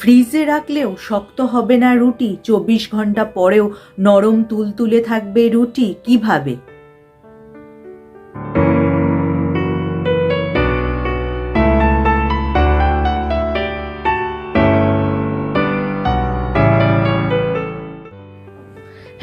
ফ্রিজে রাখলেও শক্ত হবে না রুটি। চব্বিশ ঘণ্টা পরেও নরম তুলতুলে থাকবে রুটি। কীভাবে?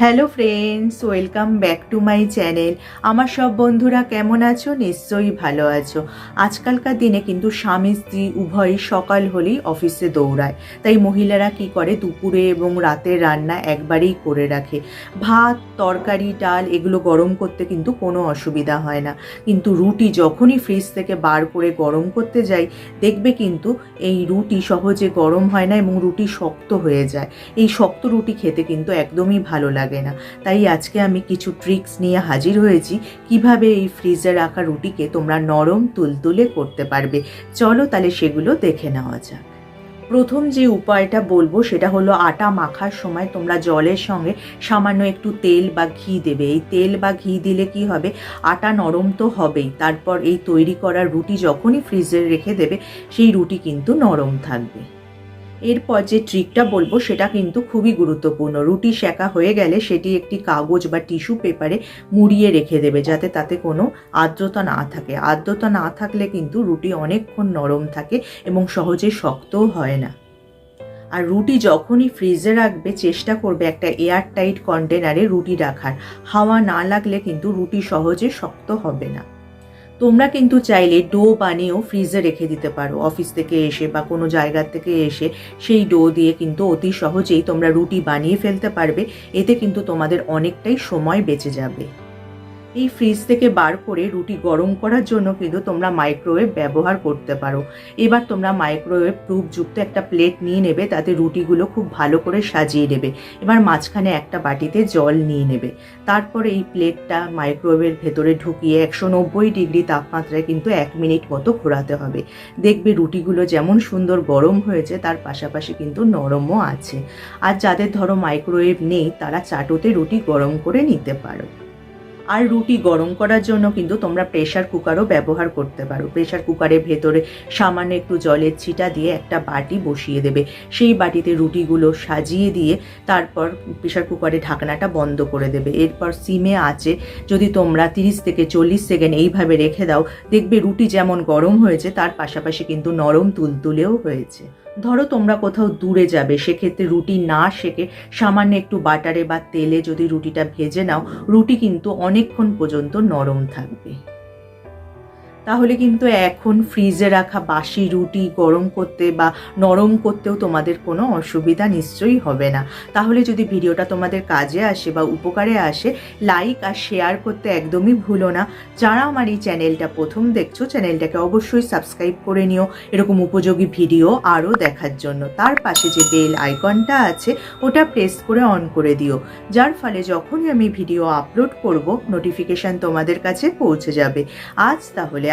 Hello friends, welcome back to my channel. আমার সব বন্ধুরা কেমন আছো? নিশ্চয়ই ভালো আছো। আজকালকার দিনে কিন্তু স্বামী, স্ত্রী উভয়ই সকাল হলেই অফিসে দৌড়ায়। তাই মহিলারা কি করে? দুপুরে এবং রাতের রান্না একবারেই করে রাখে। ভাত, তরকারি, ডাল এগুলো গরম করতে কিন্তু কোনো অসুবিধা হয় না। কিন্তু রুটি যখনই ফ্রিজ থেকে বার করে গরম করতে যাই, দেখবে কিন্তু এই রুটি সহজে গরম হয় না এবং রুটি শক্ত হয়ে যায়। এই শক্ত রুটি খেতে কিন্তু একদমই ভালো লাগে না। তাই আজকে আমি কিছু ট্রিক্স নিয়ে হাজির হয়েছি, কীভাবে এই ফ্রিজে রাখা রুটিকে তোমরা নরম তুলতুলে করতে পারবে। চলো তাহলে সেগুলো দেখে নেওয়া যাক। প্রথম যে উপায়টা বলব, সেটা হলো আটা মাখার সময় তোমরা জলের সঙ্গে সামান্য একটু তেল বা ঘি দেবে। এই তেল বা ঘি দিলে কি হবে? আটা নরম তো হবেই। তারপর এই তৈরি করা রুটি যখনই ফ্রিজে রেখে দেবে, সেই রুটি কিন্তু নরম থাকবে। এরপর যে ট্রিকটা বলব, সেটা কিন্তু খুবই গুরুত্বপূর্ণ। রুটি সেকা হয়ে গেলে সেটি একটি কাগজ বা টিস্যু পেপারে মুড়িয়ে রেখে দেবে, যাতে তাতে কোনো আর্দ্রতা না থাকে। আর্দ্রতা না থাকলে কিন্তু রুটি অনেকক্ষণ নরম থাকে এবং সহজে শক্তও হয় না। আর রুটি যখনই ফ্রিজে রাখবে, চেষ্টা করবে একটা এয়ার টাইট কন্টেনারে রুটি রাখার। হাওয়া না লাগলে কিন্তু রুটি সহজে শক্ত হবে না। তোমরা কিন্তু চাইলে ডো বানিয়েও ফ্রিজে রেখে দিতে পারো। অফিস থেকে এসে বা কোনো জায়গার থেকে এসে সেই ডো দিয়ে কিন্তু অতি সহজেই তোমরা রুটি বানিয়ে ফেলতে পারবে। এতে কিন্তু তোমাদের অনেকটাই সময় বেঁচে যাবে। এই ফ্রিজ থেকে বার করে রুটি গরম করার জন্য কিন্তু তোমরা মাইক্রোওয়েভ ব্যবহার করতে পারো। এবার তোমরা মাইক্রোওয়েভ প্রুফযুক্ত একটা প্লেট নিয়ে নেবে, তাতে রুটিগুলো খুব ভালো করে সাজিয়ে নেবে। এবার মাঝখানে একটা বাটিতে জল নিয়ে নেবে। তারপর এই প্লেটটা মাইক্রোওয়েভের ভেতরে ঢুকিয়ে একশো নব্বই ডিগ্রি তাপমাত্রায় কিন্তু এক মিনিট মতো ঘোরাতে হবে। দেখবে রুটিগুলো যেমন সুন্দর গরম হয়েছে, তার পাশাপাশি কিন্তু নরমও আছে। আর যাদের ধরো মাইক্রোওয়েভ নেই, তারা চাটুতে রুটি গরম করে নিতে পারো। আর রুটি গরম করার জন্য কিন্তু তোমরা প্রেশার কুকারও ব্যবহার করতে পারো। প্রেশার কুকারের ভেতরে সামান্য একটু জলের ছিটা দিয়ে একটা বাটি বসিয়ে দেবে। সেই বাটিতে রুটিগুলো সাজিয়ে দিয়ে তারপর প্রেশার কুকারে ঢাকনাটা বন্ধ করে দেবে। এরপর সিমে আছে, যদি তোমরা তিরিশ থেকে চল্লিশ সেকেন্ড এইভাবে রেখে দাও, দেখবে রুটি যেমন গরম হয়েছে, তার পাশাপাশি কিন্তু নরম তুলতুলেও হয়েছে। ধরো তোমরা কোথাও দূরে যাবে, সেক্ষেত্রে রুটি না শেখে সামান্য একটু বাটারে বা তেলে যদি রুটিটা ভেজে নাও, রুটি কিন্তু অনেকক্ষণ পর্যন্ত নরম থাকবে। তাহলে কিন্তু এখন ফ্রিজে রাখা বাসি রুটি গরম করতে বা নরম করতেও তোমাদের কোনো অসুবিধা নিশ্চয়ই হবে না। তাহলে যদি ভিডিওটা তোমাদের কাজে আসে বা উপকারে আসে লাইক আর শেয়ার করতে একদমই ভুলো না। যারা আমার এই চ্যানেলটা প্রথম দেখছ চ্যানেলটাকে অবশ্যই সাবস্ক্রাইব করে নিও এরকম উপযোগী ভিডিও আরও দেখার জন্য। তার পাশে যে বেল আইকনটা আছে, ওটা প্রেস করে অন করে দিও। যার ফলে যখনই আমি ভিডিও আপলোড করব নোটিফিকেশান তোমাদের কাছে পৌঁছে যাবে। আজ তাহলে